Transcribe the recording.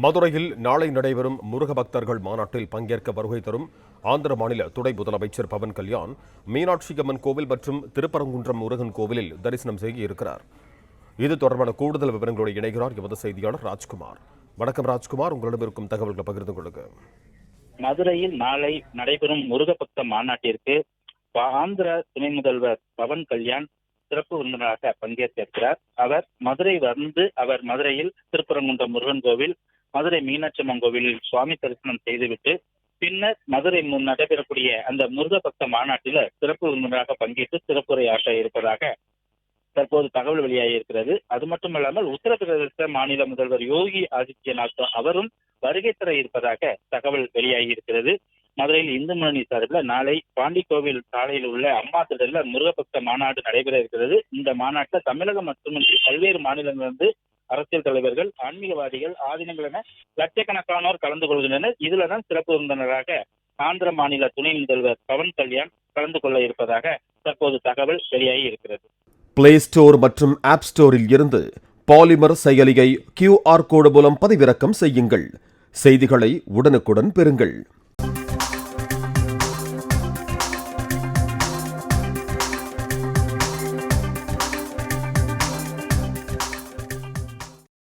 மதுரையில் நாளை நடைபெறும் முருக பக்தர்கள் மாநாட்டில் பங்கேற்க வருகை தரும் ஆந்திர மாநில துணை முதலமைச்சர் பவன் கல்யாண் மீனாட்சி அம்மன் கோவில் மற்றும் திருப்பரங்குன்றம் முருகன் கோவிலில் தரிசனம் செய்ய இருக்கிறார் இது தொடர்பான கூடுதல் விவரங்களோடு இணைகிறார் எமது செய்தியாளர் ராஜ்குமார். வணக்கம் ராஜ்குமார் உங்களிடம் இருக்கும் தகவல்களை பகிர்ந்து கொள்ளுங்க. மதுரையில் நாளை நடைபெறும் முருகபக்த மாநாட்டிற்கு பா- ஆந்திர துணை முதல்வர் பவன் கல்யாண் சிறப்பு விருந்தினராக பங்கேற்க இருக்கிறார். அவர் மதுரை வந்து அவர் மதுரையில் திருப்பரங்குன்றம் முருகன் கோவில் மதுரை மீனாட்சி அம்மன் கோவிலில் சுவாமி தரிசனம் செய்துவிட்டு பின்னர் மதுரை முன் நடைபெறக்கூடிய அந்த முருகபக்த மாநாட்டில சிறப்பு விருந்தினராக பங்கேற்று சிறப்புரையாற்ற இருப்பதாக தற்போது தகவல் வெளியாகி இருக்கிறது அது மட்டுமல்லாமல் உத்தரப்பிரதேச மாநில முதல்வர் யோகி ஆதித்யநாத் அவரும் வருகை தர இருப்பதாக தகவல் வெளியாகி இருக்கிறது மதுரையில் இந்து முன்னணி சார்பில் நாளை பாண்டிக்கோவில் சாலையில் உள்ள அம்மா திடலில் முருகபக்த மாநாடு நடைபெற இருக்கிறது. இந்த மாநாட்டில் தமிழகம் மட்டுமின்றி பல்வேறு மாநிலங்களிலிருந்து அரசியல் தலைவர்கள் ஆன்மீகவாதிகள் ஆதினங்கள் என லட்சக்கணக்கானோர் கலந்து கொள்கின்றனர். இதுல தான் சிறப்பு விருந்தினராக ஆந்திர மாநில துணை முதல்வர் பவன் கல்யாண் கலந்து கொள்ள இருப்பதாக தற்போது தகவல் வெளியாகி இருக்கிறது. பிளே ஸ்டோர் மற்றும் ஆப் ஸ்டோரில் இருந்து பாலிமர் செயலியை கியூஆர் கோடு மூலம் பதிவிறக்கம் செய்யுங்கள். செய்திகளை உடனுக்குடன் பெறுங்கள்.